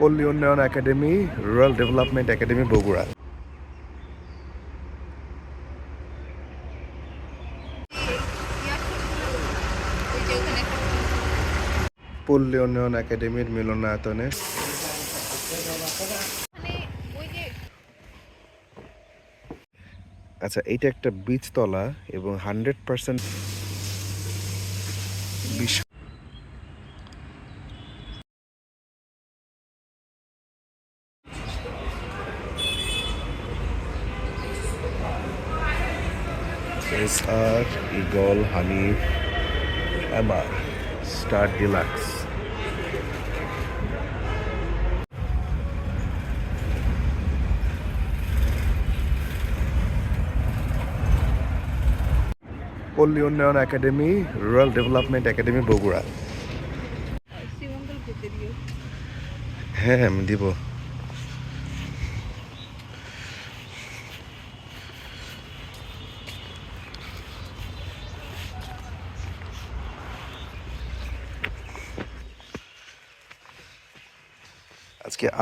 পল্লী উন্নয়ন academy rural development academy Bogura পল্লী উন্নয়ন একাডেমির মিলনায়তনে। আচ্ছা এইটা একটা বীজতলা এবং হান্ড্রেড পার্সেন্ট বিশ্ব এস আর ইগল হানিফ এমার স্টার ডিলাক্স পল্লী উন্নয়ন academy rural development academy Bogura. দিও। হ্যাঁ আমি দিব।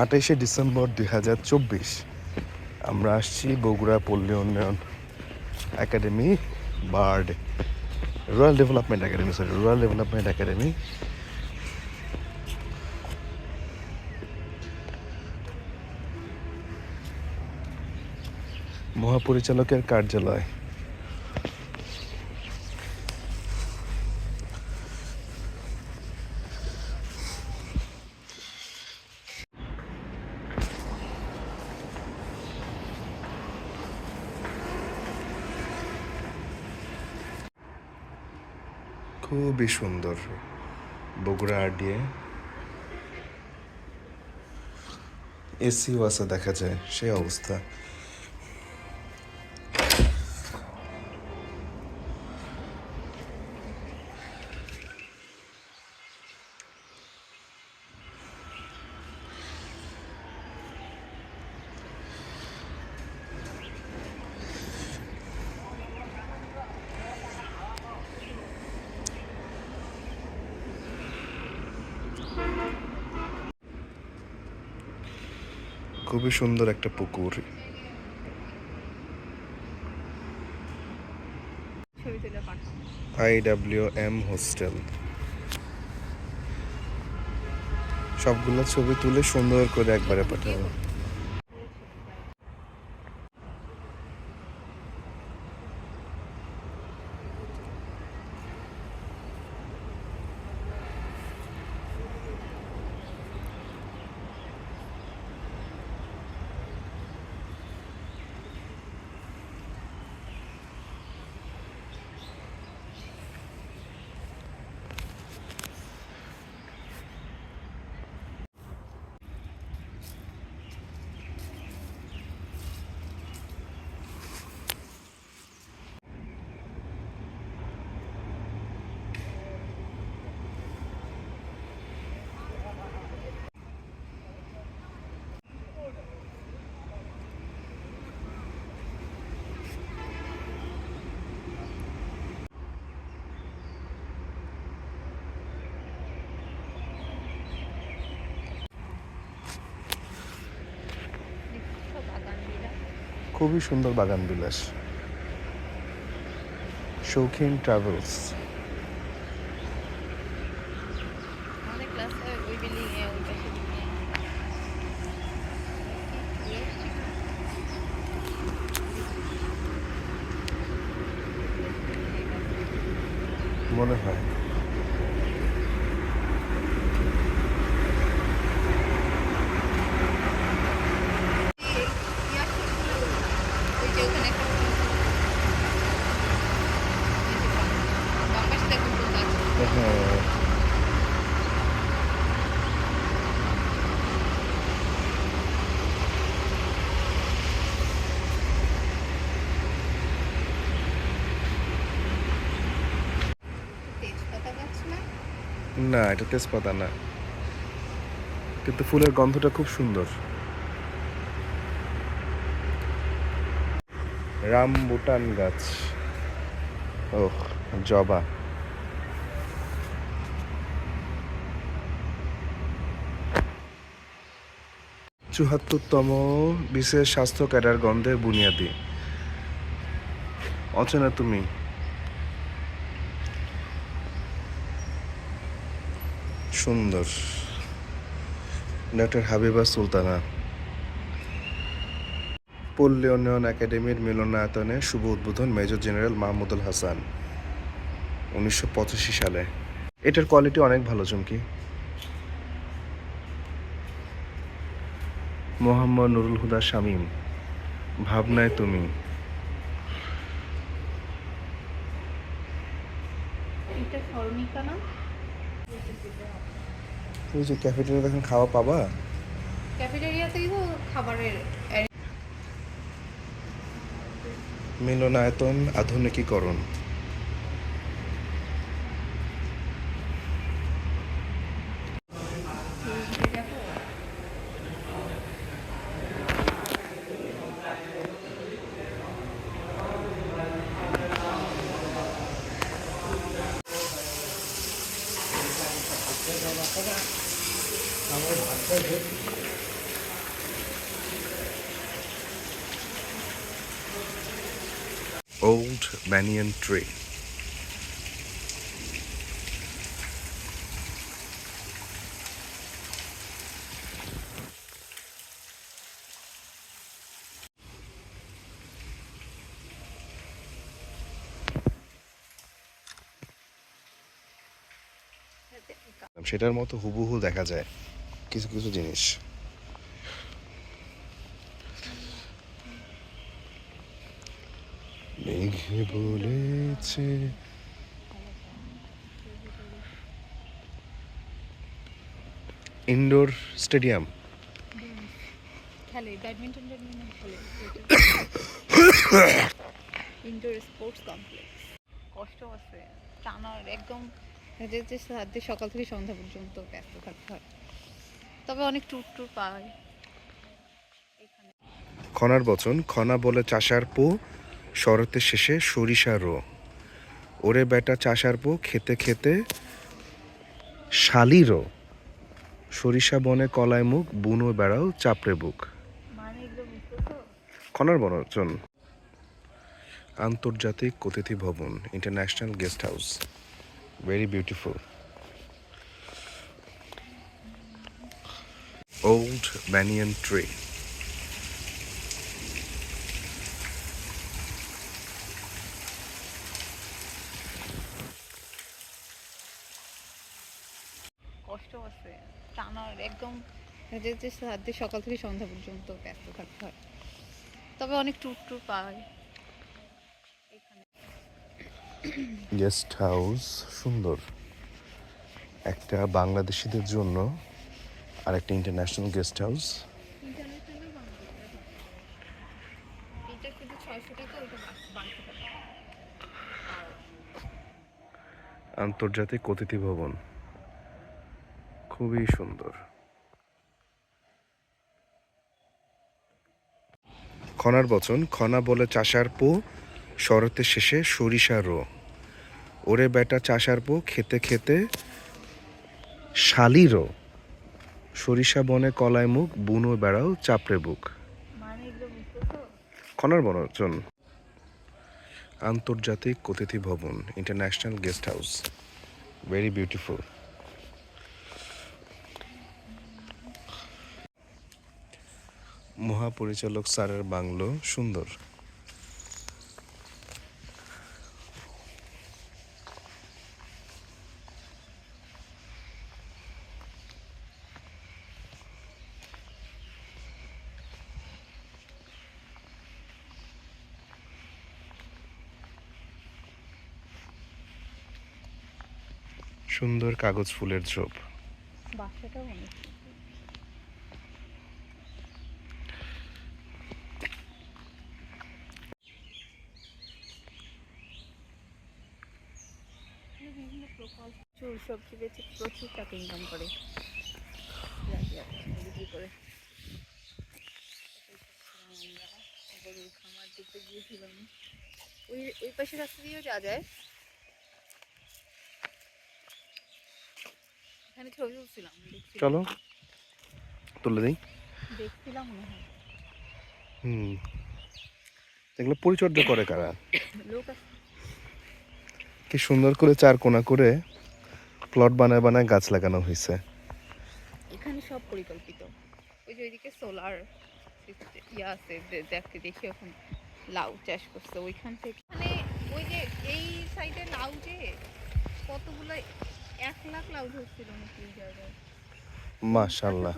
আঠাইশে ডিসেম্বর দুই হাজার চব্বিশ। আমরা আসছি বগুড়া পল্লী উন্নয়ন academy, BARD rural development academy sorry rural development academy. মহাপরিচালকের কার্যালয়। খুবই সুন্দর। বগুড়া আরডিএ। এসিও আছে দেখা যায় সেই অবস্থা। খুবই সুন্দর একটা পুকুর। IWM I W M hostel. সবগুলো ছবি তুলে সুন্দর করে একবারে পাঠাবো দেখছ বাগান বিড়া খুবই সুন্দর বাগান বিলাস। শৌখিন ট্রাভেলস মনে হয় ওই যে ওখানে একটা বাম পাশে দেখুন ফুল গাছ হ্যাঁ তেজপাতা গাছ না না, এটা তেজপাতা না। কিন্তু ফুলের গন্ধটা খুব সুন্দর। রামবুটান গাছ। ওহ, জবা। চুহাত্তরতম বিশেষ স্বাস্থ্য ক্যাডার গন্ধে বুনিয়াদি। অচেনা তুমি। সুন্দর। ডক্টর হাবিবা সুলতানা। পল্লী উন্নয়ন একাডেমির মিলনায়তনে শুভ উদ্বোধন মেজর জেনারেল মাহমুদুল হাসান। উনিশশো পঁচাশি সালে। এটার কোয়ালিটি অনেক ভালো, চুমকি। মোহাম্মদ নুরুল হুদা শামীম, ভাবনায় তুমি। এটা স্মরণিকা না? ওই যে ক্যাফেটেরিয়া এখন খাওয়া পাবা? ক্যাফেটেরিয়া থেকে তো খাবারের মিলনায়তন আধুনিকীকরণ। Old banyan tree সেটার মতো হুবহু দেখা যায় কিছু কিছু জিনিস। মেঘে বলেছে। Indoor stadium. খেলে, ব্যাডমিন্টন ইনডোর স্পোর্টস কমপ্লেক্স। কষ্ট আছে। টানার একদম সকাল থেকে সন্ধ্যা পর্যন্ত ব্যস্ত থাকতে হয়। তবে অনেক পাওয়া খনার বচন, খনা বলে চাষার পো, শরতের শেষে সরিষা রো। ওরে বেটা চাষার পো, খেতে খেতে শালিরো সরিষা বনে কলায় মুখ, বুনো বেড়াও চাপড়ে বুক। খনার বনচন আন্তর্জাতিক অতিথি ভবন international guest house very beautiful old banyan tree কষ্ট আছে। টানার একদম যে সাধ্যে সকাল থেকে সন্ধ্যা পর্যন্ত ব্যস্ত থাকতে হয়। তবে অনেক ট্যুর ট্যুর পাওয়া এখানে গেস্ট হাউস সুন্দর। একটা বাংলাদেশিদের জন্য আর একটা ইন্টারন্যাশনাল গেস্ট হাউস আন্তর্জাতিক অতিথি ভবন। খুবই সুন্দর। খনার বচন খনা বলে চাষার পো শরতের শেষে সরিষা রো। ওরে বেটা চাষার পো খেতে খেতে শালিরো সরিষা বনে কলায় মুখ বুনো বেড়াও চাপড়ে বুক। খনার বনচন। আন্তর্জাতিক অতিথি ভবন, international guest house. Very beautiful মহাপরিচালক স্যারের বাংলো সুন্দর। সুন্দর কাগজ ফুলের ঝোপ। প্রচুর টাকা ইনকাম করে বিক্রি করে খামার দিকে গিয়েছিলাম ওই ওই পাশে রাস্তা দিয়েও যাওয়া যায় এখানে ছবি তুলছিলাম দেখছিলাম। চলো তুলে দিই। দেখছিলাম হুম। এগুলো পরিচর্যা করে কারা? কি সুন্দর করে চার কোনা করে প্লট বানায় বানায় গাছ লাগানো হয়েছে। এখানে সব পরিকল্পিত। ওই যে ওইদিকে সোলার ইয়া আছে দেখতে দেখি এখন লাউ চাষ করছে ওইখান থেকে। মানে ওই যে এই সাইডে লাউ যে কতগুলো এক লাখ লাউ ধরছিল নাকি এই জায়গায়? মাশাল্লাহ।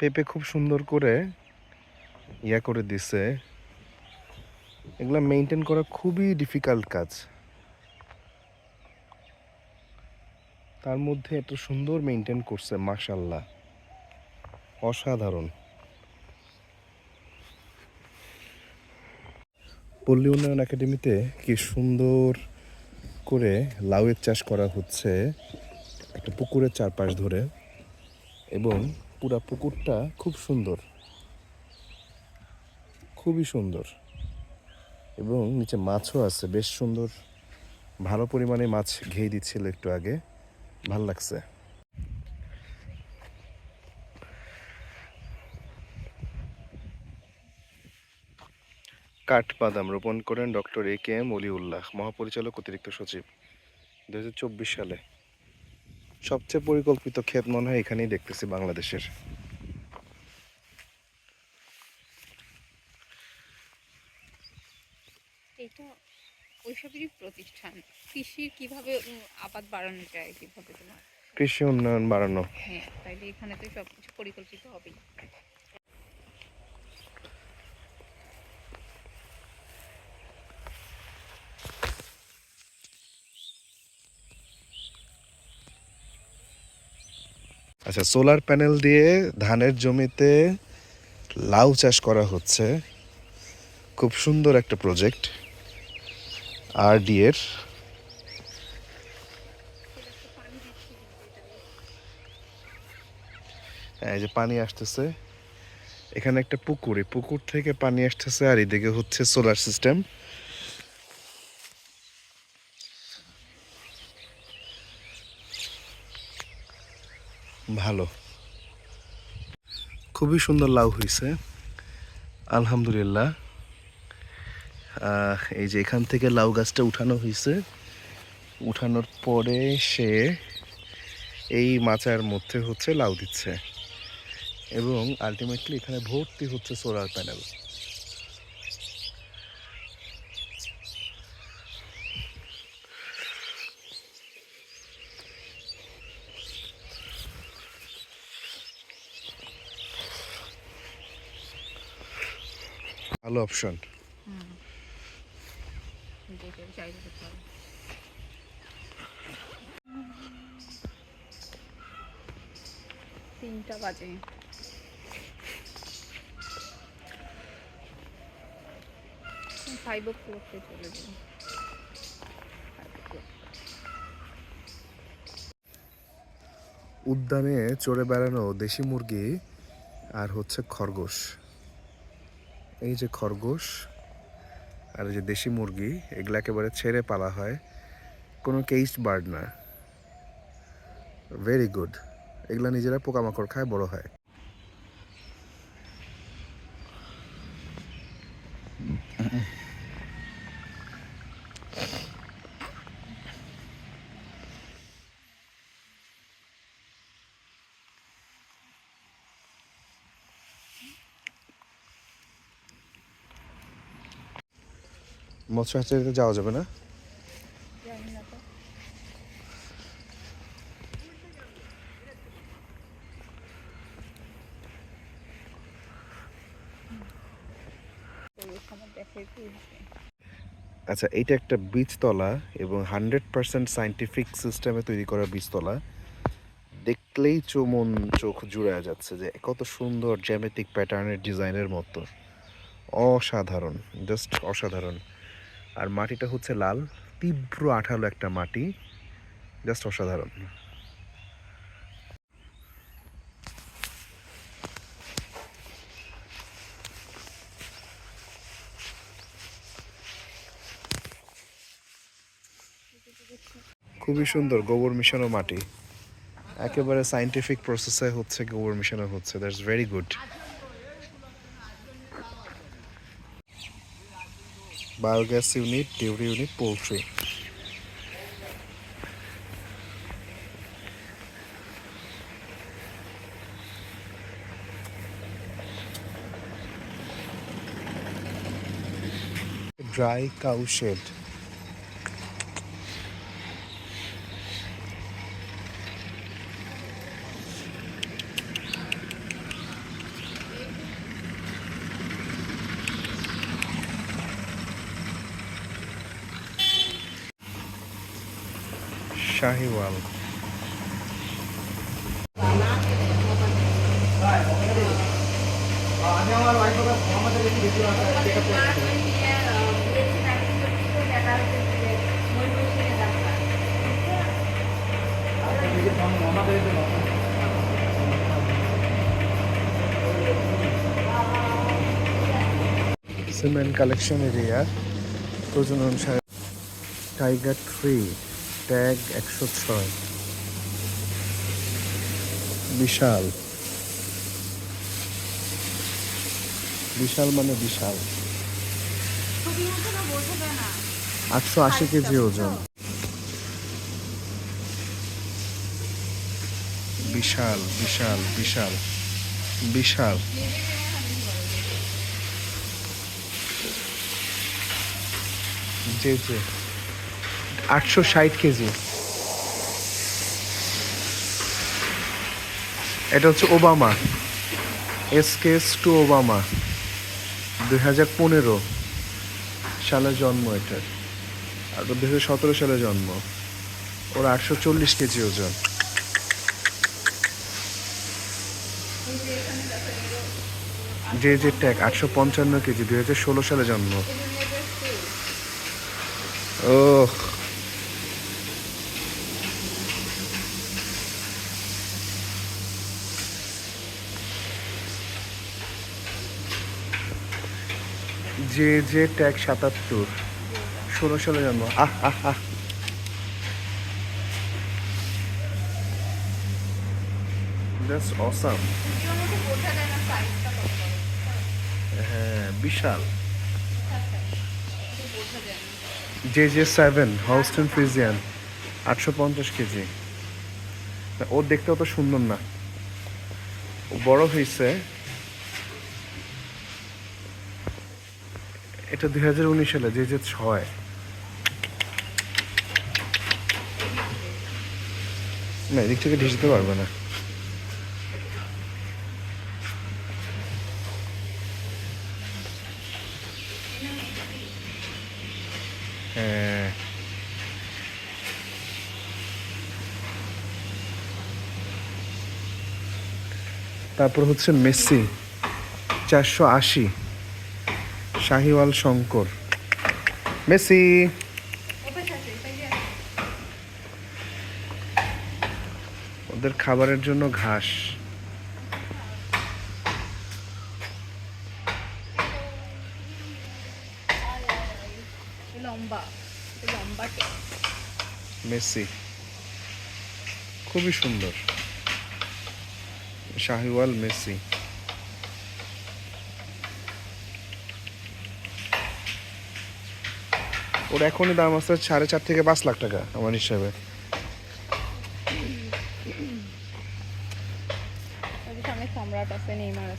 পেঁপে খুব সুন্দর করে ইয়া করে দিছে। এগুলা মেনটেন করা খুবই ডিফিকাল্ট কাজ। তার মধ্যে এত সুন্দর মেনটেন করছে মাশাল্লাহ অসাধারণ। পল্লী উন্নয়ন একাডেমিতে কি সুন্দর করে লাউয়ের চাষ করা হচ্ছে একটা পুকুরের চারপাশ ধরে এবং পুরা পুকুরটা খুব সুন্দর। খুবই সুন্দর। এবং নিচে মাছও আছে, বেশ সুন্দর। ভালো পরিমাণে মাছ ঘেয়ে দিচ্ছিল একটু আগে। ভালো লাগছে। কাঠবাদাম রোপণ করেন doctor A K M Oliullah, মহাপরিচালক অতিরিক্ত সচিব। দুই হাজার চব্বিশ সালে। সবচেয়ে পরিকল্পিত ক্ষেত মনে হয় এখানেই দেখতেছি বাংলাদেশের। এটা ওইসবেরই প্রতিষ্ঠান। কৃষির কীভাবে আবাদ বাড়ানো যায় কীভাবে তোমার? কৃষি উন্নয়ন বাড়ানো। হ্যাঁ তাইলে এখানে তো সব কিছু পরিকল্পিত হবেই। আচ্ছা সোলার প্যানেল দিয়ে ধানের জমিতে লাউ চাষ করা হচ্ছে। খুব সুন্দর একটা প্রজেক্ট। আর ডি এর। এই যে পানি আসতেছে। এখানে একটা পুকুর, এই পুকুর থেকে পানি আসতেছে আর এদিকে হচ্ছে সোলার সিস্টেম ভালো। খুবই সুন্দর লাউ হয়েছে আলহামদুলিল্লাহ। এই যে এখান থেকে লাউ গাছটা উঠানো হয়েছে। উঠানোর পরে সে এই মাচার মধ্যে হচ্ছে লাউ দিচ্ছে। এবং আলটিমেটলি এখানে ভর্তি হচ্ছে সোলার প্যানেল ভালো অপশন তিনটা বাজে। ফাইভ ও ক্লককে চলে উদ্যানে চড়ে বেড়ানো দেশি মুরগি আর হচ্ছে খরগোশ। এই যে খরগোশ আর যে দেশি মুরগি, এগুলো একেবারে ছেড়ে পালা হয়। কোনো কেইস্ট বার্ড না। ভেরি গুড এগুলো নিজেরা পোকামাকড় খায়, বড় হয়। মৎস্য হ্যাচারিতে যাওয়া যাবে না? আচ্ছা এইটা একটা বীজতলা এবং হান্ড্রেড পার্সেন্ট সাইন্টিফিক সিস্টেমে তৈরি করা বীজতলা। দেখলেই চোমন চোখ জুড়ে যাচ্ছে যে কত সুন্দর জ্যামেটিক প্যাটার্নের ডিজাইনের মতো। অসাধারণ, জাস্ট অসাধারণ। আর মাটিটা হচ্ছে লাল, তীব্র আঠালো একটা মাটি জাস্ট অসাধারণ। খুবই সুন্দর গোবর মিশানো মাটি। একেবারে সাইন্টিফিক প্রসেসে হচ্ছে গোবর মিশানো হচ্ছে। That's very good biogas unit dairy unit poultry dry cow. Sahiwal semen collection area প্রজনন টাইগার থ্রি ট্যাগ একশো ছয়। বিশাল। বিশাল মানে বিশাল। আটশো আশি কেজি ওজন। বিশাল বিশাল বিশাল বিশাল। জি জি। আটশো ষাট কেজি। এটা হচ্ছে ওবামা। এসকেস two Obama. দুই হাজার পনেরো সালে জন্ম এটার আর দুই হাজার সতেরো সালে জন্ম। ওর আটশো চল্লিশ কেজি ওজন। যে যে ট্যাগ, আটশো পঞ্চান্ন কেজি, দুই হাজার ষোলো সালে জন্ম। ও যে যে ট্যাগ সাতাত্তর, ষোলো সালে জন্ম। আহ আহ আহ। Awesome. হ্যাঁ বিশাল। J J seven Holstein Friesian আটশো পঞ্চাশ কেজি। ও দেখতে অত সুন্দর না। বড় হয়েছে এটা দুই উনিশ সালে, যে যে ছয় না, এদিক থেকে ঢেসতে পারবে না। হ্যাঁ। তারপর হচ্ছে মেসি, চারশো আশি। শাহিওয়াল শঙ্কর। মেসি। ওদের খাবারের জন্য ঘাস। মেসি। খুবই সুন্দর। শাহিওয়াল মেসি। ওর এখনই দাম আছে সাড়ে চার থেকে পাঁচ লাখ টাকা আমার হিসাবে। সম্রাট আছে নেইমার।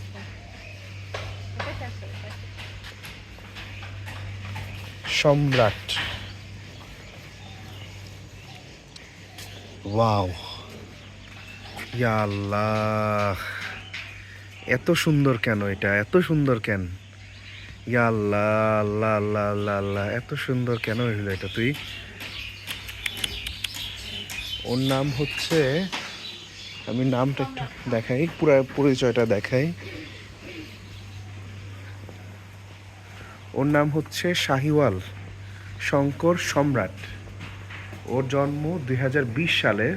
সম্রাট। ওয়াও। ইয়া আল্লাহ এত সুন্দর কেন এটা? এত সুন্দর কেন? ইয়া এত সুন্দর কেন হইল এটা তুই? ওর নাম হচ্ছে, আমি নামটা একটু দেখাই, পুরা পরিচয়টা দেখাই। ওর নাম হচ্ছে শাহিওয়াল, শঙ্কর সম্রাট। ওর জন্ম দুই সালে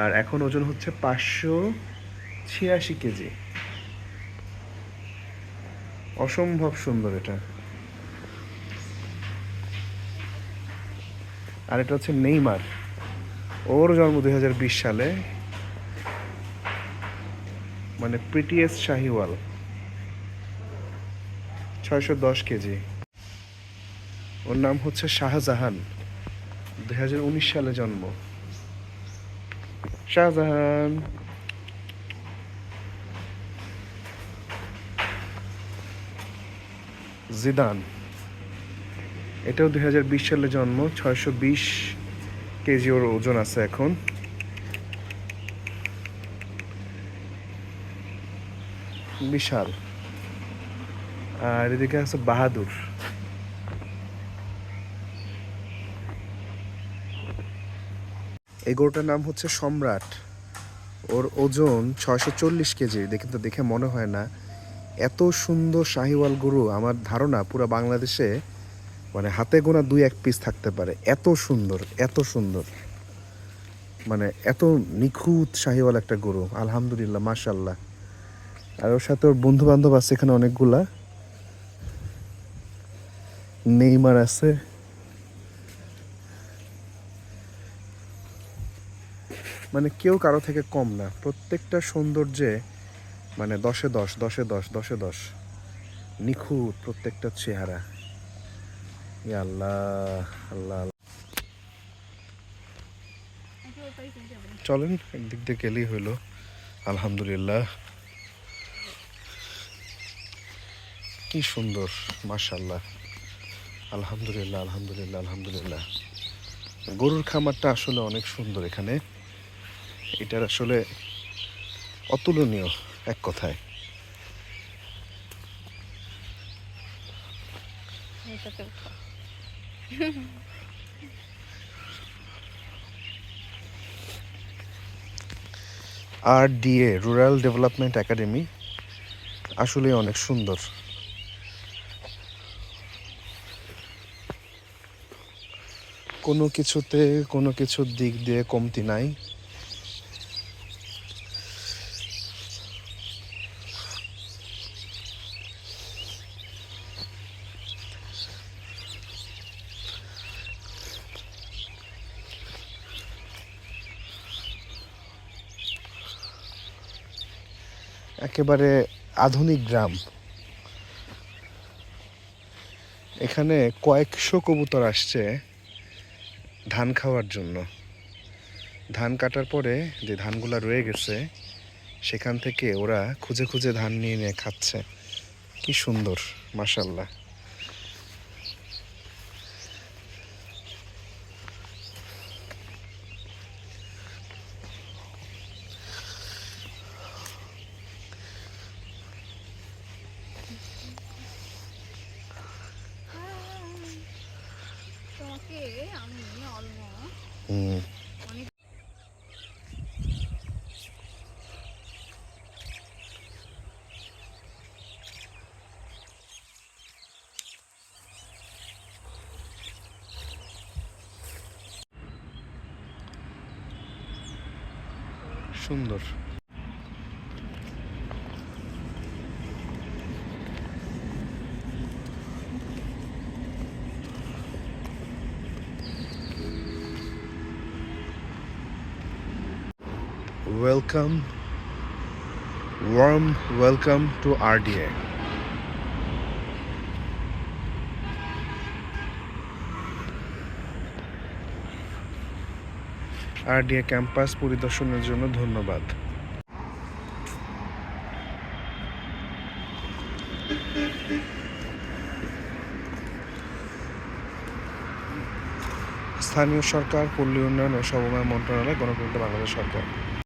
আর এখন ওজন হচ্ছে পাঁচশো ছিয়াশি কেজি। অসম্ভব সুন্দর এটা। আর এটা হচ্ছে নেইমার। ওর জন্ম দুই হাজার বিশ সালে। মানে প্রিটিএস শাহিওয়াল। ছয়শো দশ কেজি। ওর নাম হচ্ছে শাহজাহান। দুই হাজার উনিশ সালে জন্ম। শাহজাহান। জিদান। এটাও দুই হাজার বিশ সালে জন্ম, ছয়শো বিশ কেজি ওর ওজন আছে এখন। বিশাল। আর এদিকে আছে বাহাদুর। এই গরুটার নাম হচ্ছে সম্রাট। ওর ওজন ছয়শো চল্লিশ কেজি। দেখে তো দেখে মনে হয় না এত সুন্দর শাহিওয়াল গরু, আমার ধারণা পুরো বাংলাদেশে মানে হাতে গোনা দুই এক পিস থাকতে পারে। এত সুন্দর এত সুন্দর। মানে এত নিখুঁত শাহিওয়াল একটা গরু, আলহামদুলিল্লাহ মাশাল্লাহ আর ওর সাথে ওর বন্ধু বান্ধব আছে এখানে অনেকগুলা। নেইমার আছে। মানে কেউ কারও থেকে কম না। প্রত্যেকটা সৌন্দর্যে মানে দশে দশ দশে দশ দশে দশ। নিখুঁত প্রত্যেকটা চেহারা। আল্লাহ আল্লাহ। চলেন, একদিক দিয়ে গেলেই হইল। আলহামদুলিল্লাহ। কি সুন্দর মাশাল্লাহ আলহামদুলিল্লাহ আলহামদুলিল্লাহ আলহামদুলিল্লাহ। গরুর খামারটা আসলে অনেক সুন্দর এখানে। এটার আসলে অতুলনীয়। এক কথায়। R DA rural development academy আসলে অনেক সুন্দর। কোনো কিছুতে কোনো কিছুর দিক দিয়ে কমতি নাই। একেবারে আধুনিক গ্রাম। এখানে কয়েকশো কবুতর আসছে ধান খাওয়ার জন্য। ধান কাটার পরে যে ধানগুলো রয়ে গেছে, সেখান থেকে ওরা খুঁজে খুঁজে ধান নিয়ে নিয়ে খাচ্ছে। কি সুন্দর মাসাল্লাহ তোমাকে আমি অলমোস্ট হুম অনেক সুন্দর Welcome, warm welcome to RDA. RDA campus পরিদর্শনের জন্য ধন্যবাদ। স্থানীয় সরকার, পল্লী উন্নয়ন ও সমবায় মন্ত্রণালয়, গণতন্ত্র বাংলাদেশ সরকার।